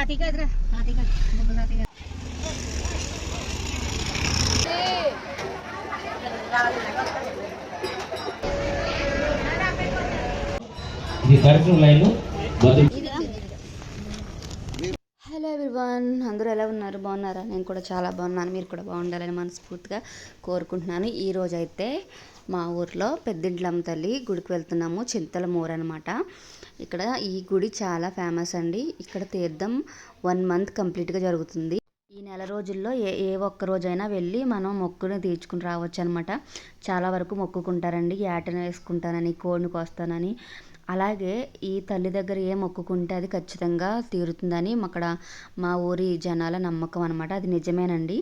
हाथी का इधर हाथी का बबल हाथी का ఇది కరెక్ట్ లైన్ మొదటి హలో ఎవ్రీవన్ అందరూ ఎలా ఉన్నారు బాగున్నారా నేను కూడా చాలా బాగున్నాను మీరు కూడా బాగుండాలని మనస్ఫూర్తిగా కోరుకుంటున్నాను ఈ రోజు అయితే మా ఊర్లో పెద్దింట్లమ్మ తల్లి గుడికి వెళ్తున్నాము చింతల మూర అనమాట ఇక్కడ ఈ గుడి చాలా ఫేమస్ అండి. ఇక్కడ తీర్థం వన్ మంత్ కంప్లీట్గా జరుగుతుంది. ఈ నెల రోజుల్లో ఏ ఏ ఒక్క రోజైనా వెళ్ళి మనం మొక్కుని తీర్చుకుని రావచ్చు అనమాట చాలా వరకు మొక్కుకుంటారండి. ఏటన వేసుకుంటానని కోడిని కోస్తానని. అలాగే ఈ తల్లి దగ్గర ఏ మొక్కుకుంటే అది ఖచ్చితంగా తీరుతుందని అక్కడ మా ఊరి జనాల నమ్మకం అనమాట. అది నిజమేనండి.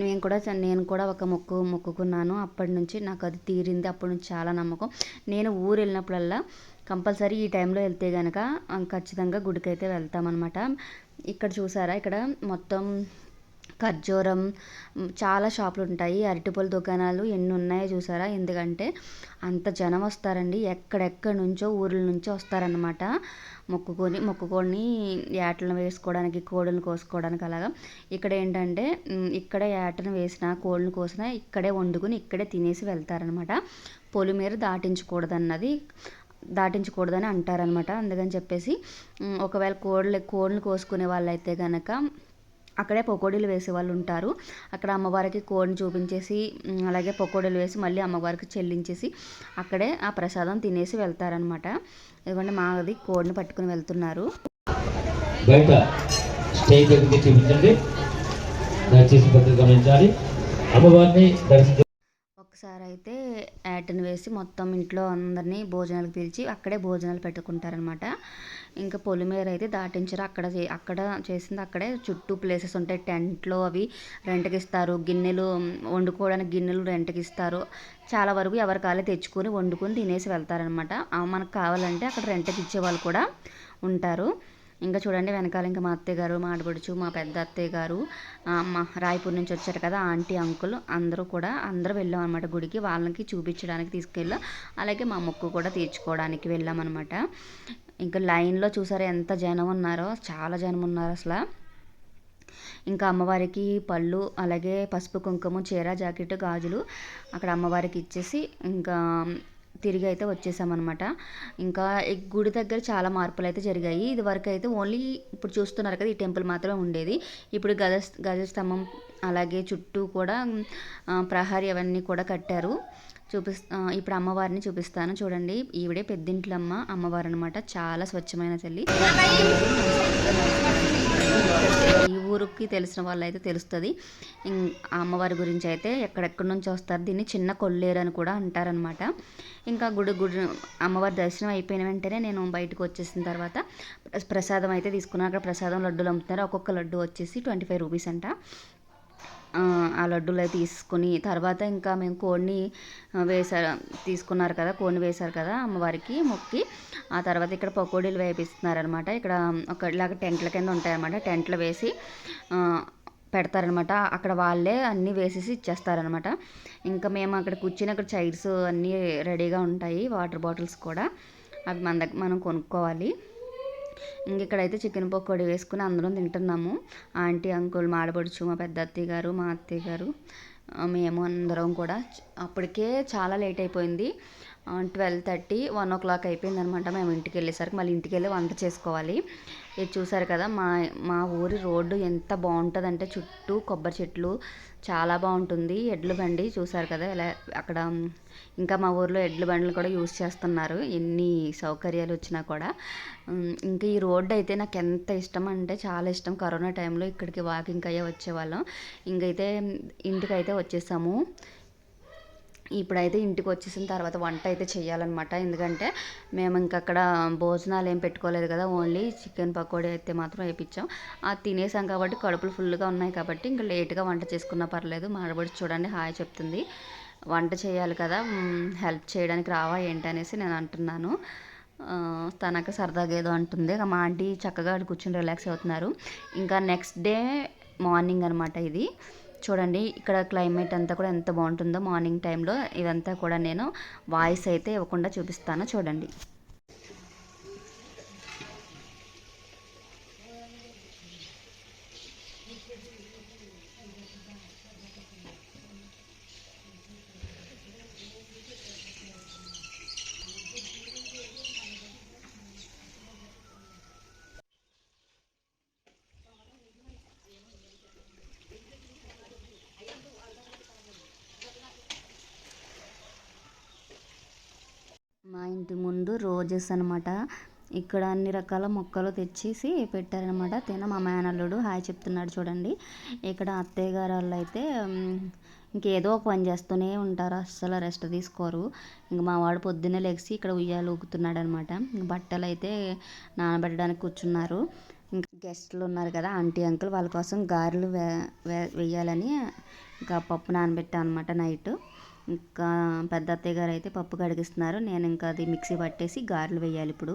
నేను కూడా నేను కూడా ఒక మొక్కు మొక్కుకున్నాను. అప్పటి నుంచి నాకు అది తీరింది. అప్పటి నుంచి చాలా నమ్మకం. నేను ఊరు వెళ్ళినప్పుడల్లా కంపల్సరీ ఈ టైంలో వెళ్తే కనుక ఖచ్చితంగా గుడికైతే వెళ్తామన్నమాట. ఇక్కడ చూసారా ఇక్కడ మొత్తం ఖర్జూరం చాలా షాపులు ఉంటాయి అరటిపళ్ళ దుకాణాలు ఎన్ని ఉన్నాయో చూసారా? ఎందుకంటే అంత జనం వస్తారండి. ఎక్కడెక్కడి నుంచో ఊర్ల నుంచో వస్తారనమాట మొక్కుకొని మొక్కుకొని ఏటలను వేసుకోవడానికి కోళ్ళను కోసుకోవడానికి అలాగా. ఇక్కడ ఏంటంటే ఇక్కడ ఇక్కడే ఏటను వేసిన కోళ్ళను కోసిన ఇక్కడే వండుకుని ఇక్కడే తినేసి వెళ్తారనమాట పొలిమేర దాటించకూడదన్నది దాటించకూడదని అంటారనమాట. అందుకని చెప్పేసి ఒకవేళ కోళ్ళు కోళ్ళను కోసుకునే వాళ్ళైతే కనుక అక్కడే పకోడీలు వేసే వాళ్ళు ఉంటారు. అక్కడ అమ్మవారికి కోడిని చూపించేసి అలాగే పకోడీలు వేసి మళ్ళీ అమ్మవారికి చెల్లించేసి అక్కడే ఆ ప్రసాదం తినేసి వెళ్తారనమాట. ఎందుకంటే మాది కోడిని పట్టుకుని వెళ్తున్నారు. బయట స్టేజ్ దగ్గరికి చూపించండి. దయచేసి భద్రత గమనించాలి. అమ్మవారిని దర్శించ అయితే యాటను వేసి మొత్తం ఇంట్లో అందరినీ భోజనాలకు పిలిచి అక్కడే భోజనాలు పెట్టుకుంటారనమాట ఇంకా పొలిమేర అయితే దాటించారు. అక్కడ చే- అక్కడ చేసింది అక్కడే. చుట్టూ ప్లేసెస్ ఉంటాయి. టెంట్లో అవి రెంట్కి ఇస్తారు గిన్నెలు వండుకోవడానికి గిన్నెలు రెంట్కి ఇస్తారు చాలా వరకు ఎవరి కాలే తెచ్చుకొని వండుకొని తినేసి వెళ్తారనమాట మనకు కావాలంటే అక్కడ రెంట్కి ఇచ్చే వాళ్ళు కూడా ఉంటారు. ఇంకా చూడండి వెనకాల ఇంకా మా అత్తయ్య గారు మా ఆడబడుచు మా పెద్ద అత్తయ్య గారు మా రాయపూర్ నుంచి వచ్చారు కదా ఆంటీ అంకుల్ అందరూ కూడా అందరూ వెళ్ళాం అనమాట గుడికి. వాళ్ళకి చూపించడానికి తీసుకెళ్ళాం. అలాగే మా మొక్కు కూడా తీర్చుకోవడానికి వెళ్ళాం అనమాట ఇంకా లైన్లో చూసారా ఎంత జనం ఉన్నారో? చాలా జనం ఉన్నారు అసలు. ఇంకా అమ్మవారికి పళ్ళు అలాగే పసుపు కుంకుమ చీర జాకెట్ గాజులు అక్కడ అమ్మవారికి ఇచ్చేసి ఇంకా తిరిగి అయితే వచ్చేసామన్నమాట. ఇంకా ఈ గుడి దగ్గర చాలా మార్పులు అయితే జరిగాయి. ఇది వరకు అయితే ఓన్లీ ఇప్పుడు చూస్తున్నారు కదా ఈ టెంపుల్ మాత్రమే ఉండేది. ఇప్పుడు గజ గజస్తంభం అలాగే చుట్టూ కూడా ప్రహరీ అవన్నీ కూడా కట్టారు. చూపిస్ ఆ, ఇప్పుడు అమ్మవారిని చూపిస్తాను. చూడండి ఈవిడే పెద్దింట్లమ్మ అమ్మవారు అనమాట చాలా స్వచ్ఛమైన తల్లి. ఈ ఊరికి తెలిసిన వాళ్ళైతే తెలుస్తుంది. ఆ అమ్మవారి గురించి అయితే ఎక్కడెక్కడి నుంచి వస్తారు దీన్ని చిన్న కొల్లేరు అని కూడా అంటారనమాట ఇంకా గుడి గుడి అమ్మవారి దర్శనం అయిపోయిన వెంటనే నేను బయటకు వచ్చేసిన తర్వాత ప్రసాదం అయితే తీసుకున్నాను. అక్కడ ప్రసాదం లడ్డూలు అమ్ముతున్నారు. ఒక్కొక్క లడ్డు వచ్చేసి ట్వంటీ ఫైవ్ రూపీస్ అంట. ఆ, లడ్డూలు అవి తీసుకుని తర్వాత ఇంకా మేము కోడిని ఆ, వేసారు తీసుకున్నారు కదా కోడిని వేశారు కదా అమ్మవారికి మొక్కి ఆ తర్వాత ఇక్కడ పకోడీలు వేపిస్తున్నారనమాట. ఇక్కడ ఒక ఇలాగ టెంట్ల కింద ఉంటాయన్నమాట. టెంట్లు వేసి పెడతారనమాట అక్కడ వాళ్ళే అన్నీ వేసేసి ఇచ్చేస్తారనమాట ఇంకా మేము అక్కడ కూర్చుని అక్కడ చైర్స్ అన్నీ రెడీగా ఉంటాయి వాటర్ బాటిల్స్ కూడా. అవి మన దగ్గర మనం కొనుక్కోవాలి. ఇంకెక్కడైతే చికెన్ పకోడీ వేసుకుని అందరం తింటున్నాము. ఆంటీ అంకుల్ మాడబడుచు మా పెద్ద అత్తయ్య గారు మా అత్తయ్య గారు మేము అందరం కూడా. అప్పటికే చాలా లేట్ అయిపోయింది. Twelve thirty one o'clock అయిపోయింది అనమాట మేము ఇంటికి వెళ్ళేసరికి మళ్ళీ ఇంటికి వెళ్ళి వంట చేసుకోవాలి. ఇది చూసారు కదా మా మా ఊరి రోడ్డు ఎంత బాగుంటుందంటే చుట్టూ కొబ్బరి చెట్లు చాలా బాగుంటుంది. ఎడ్ల బండి చూసారు కదా ఇలా అక్కడ ఇంకా మా ఊర్లో ఎడ్ల బండ్లు కూడా యూస్ చేస్తున్నారు. ఎన్ని సౌకర్యాలు వచ్చినా కూడా. ఇంకా ఈ రోడ్డు అయితే నాకు ఎంత ఇష్టం అంటే చాలా ఇష్టం. కరోనా టైంలో ఇక్కడికి వాకింగ్ అయ్యే వచ్చేవాళ్ళం. ఇంకైతే ఇంటికైతే వచ్చేసాము. ఇప్పుడైతే ఇంటికి వచ్చేసిన తర్వాత వంట అయితే చేయాలన్నమాట ఎందుకంటే మేము ఇంకక్కడ అక్కడ భోజనాలు ఏం పెట్టుకోలేదు కదా ఓన్లీ చికెన్ పకోడీ అయితే మాత్రం వేయించాం అది తినేసాం కాబట్టి కడుపులు ఫుల్గా ఉన్నాయి కాబట్టి ఇంకా లేట్గా వంట చేసుకున్నా పర్లేదు. మాడబడి చూడండి హాయ్ చెప్తుంది. వంట చేయాలి కదా హెల్ప్ చేయడానికి రావా ఏంటి అనేసి నేను అంటున్నాను. తనకు సరదాగా ఏదో అంటుంది. మా ఆంటీ చక్కగా ఆడ కూర్చొని రిలాక్స్ అవుతున్నారు. ఇంకా నెక్స్ట్ డే మార్నింగ్ అనమాట ఇది. చూడండి ఇక్కడ క్లైమేట్ అంతా కూడా ఎంత బాగుంటుందో మార్నింగ్ టైంలో ఇదంతా కూడా నేను వాయిస్ అయితే ఇవ్వకుండా చూపిస్తాను చూడండి. మా ఇంటి ముందు రోజెస్ అనమాట ఇక్కడ అన్ని రకాల మొక్కలు తెచ్చేసి పెట్టారనమాట తిన మా మేనల్లుడు హాయ్ చెప్తున్నాడు చూడండి. ఇక్కడ అత్తయ్య గారు వాళ్ళు అయితే ఇంకేదో ఒక పని చేస్తూనే ఉంటారు. అస్సలు రెస్ట్ తీసుకోరు. ఇంక మా వాడు పొద్దున్నే లెగిసి ఇక్కడ ఉయ్యాలు ఊగుతున్నాడు అనమాట బట్టలు అయితే నానబెట్టడానికి కూర్చున్నారు. ఇంకా గెస్ట్లు ఉన్నారు కదా ఆంటీ అంకుల్ వాళ్ళ కోసం గారెలు వే వే- వేయాలని ఇంకా పప్పు నానబెట్టాను అనమాట నైట్. ఇంకా పెద్ద అత్తయ్య గారు అయితే పప్పు కడిగిస్తున్నారు. నేను ఇంకా అది మిక్సీ పట్టేసి గారెలు వేయాలి ఇప్పుడు.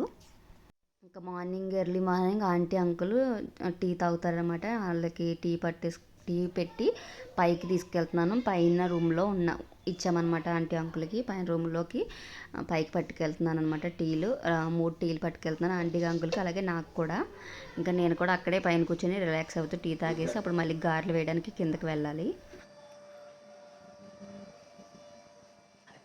ఇంకా morning early morning aunty uncle tea తాగుతారనమాట వాళ్ళకి టీ పట్టేసి టీ పెట్టి పైకి తీసుకెళ్తున్నాను. పైన రూమ్లో ఉన్న ఇచ్చామన్నమాట ఆంటీ అంకుల్కి. పైన రూమ్లోకి పైకి పట్టుకెళ్తున్నాను అనమాట టీలు మూడు టీలు పట్టుకెళ్తున్నాను ఆంటీ అంకుల్కి అలాగే నాకు కూడా. ఇంకా నేను కూడా అక్కడే పైన కూర్చొని రిలాక్స్ అవుతూ టీ తాగేసి అప్పుడు మళ్ళీ గారెలు వేయడానికి కిందకి వెళ్ళాలి.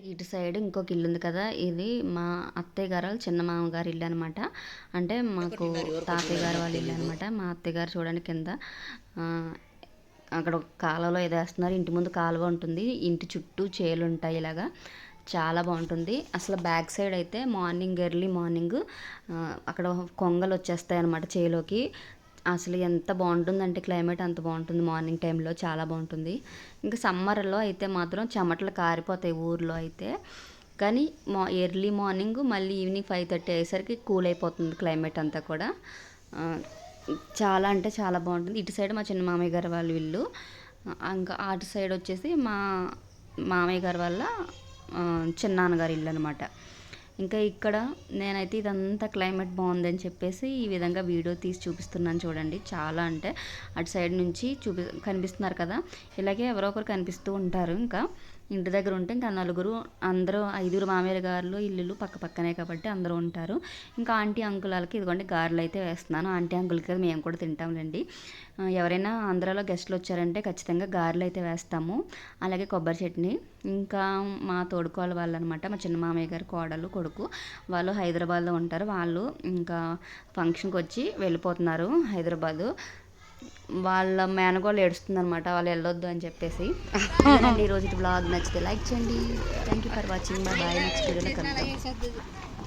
ఇంటికి ఇటు సైడ్ ఇంకొక ఇల్లు ఉంది కదా ఇది మా అత్తయ్య గారు వాళ్ళ చిన్న మామగారి ఇల్లు అనమాట అంటే మాకు తాతయ్య గారు వాళ్ళ ఇల్లు అనమాట మా అత్తయ్య గారు చూడండి కింద అక్కడ ఒక కాలువలో ఏదో వేస్తున్నారు ఇంటి ముందు కాలువ ఉంటుంది. ఇంటి చుట్టూ చేలు ఉంటాయి ఇలాగా. చాలా బాగుంటుంది. అసలు బ్యాక్ సైడ్ అయితే మార్నింగ్ ఎర్లీ మార్నింగ్ అక్కడ కొంగలు వచ్చేస్తాయి అనమాట చేలోకి. అసలు ఎంత బాగుంటుందంటే క్లైమేట్ అంత బాగుంటుంది. మార్నింగ్ టైంలో చాలా బాగుంటుంది. ఇంకా సమ్మర్లో అయితే మాత్రం చెమటలు కారిపోతాయి ఊర్లో అయితే. కానీ మా ఎర్లీ మార్నింగ్ మళ్ళీ ఈవినింగ్ ఫైవ్ థర్టీ అయ్యేసరికి కూల్ అయిపోతుంది క్లైమేట్ అంతా కూడా. చాలా అంటే చాలా బాగుంటుంది. ఇటు సైడ్ మా చిన్న మామయ్య గారు వాళ్ళ ఇల్లు. ఇంకా అటు సైడ్ వచ్చేసి మా మామయ్య గారు వాళ్ళ చిన్నాన్నగారు చిన్నాన్నగారి ఇల్లు అనమాట ఇంకా ఇక్కడ నేనైతే ఇదంతా క్లైమేట్ బాగుందని చెప్పేసి ఈ విధంగా వీడియో తీసి చూపిస్తున్నాను చూడండి. చాలా అంటే అటు సైడ్ నుంచి చూపి కనిపిస్తున్నారు కదా. ఇలాగే ఎవరో ఒకరు కనిపిస్తూ ఉంటారు ఇంకా. ఇంటి దగ్గర ఉంటే ఇంకా నలుగురు అందరూ ఐదుగురు మామయ్య గారులు ఇల్లులు పక్క పక్కనే కాబట్టి అందరూ ఉంటారు. ఇంకా ఆంటీ అంకుల్ వాళ్ళకి ఇదిగోండి గారెలు అయితే వేస్తున్నాను. ఆంటీ అంకుల్కి మేము కూడా తింటాంలేండి. ఎవరైనా ఆంధ్రాలో గెస్ట్లు వచ్చారంటే ఖచ్చితంగా గారెలు అయితే వేస్తాము. అలాగే కొబ్బరి చట్నీ. ఇంకా మా తోడుకోవాలి వాళ్ళు అనమాట మా చిన్న మామయ్య గారి కోడలు కొడుకు. వాళ్ళు హైదరాబాద్లో ఉంటారు. వాళ్ళు ఇంకా ఫంక్షన్కి వచ్చి వెళ్ళిపోతున్నారు హైదరాబాదు. వాళ్ళ మేనగోళ్ళు ఏడుస్తుంది అనమాట వాళ్ళు వెళ్ళొద్దు అని చెప్పేసి. ఇదేనండి ఈ రోజు బ్లాగ్ నచ్చితే లైక్ చేయండి. Thank you for watching bye bye next వీడియోలో కలుద్దాం.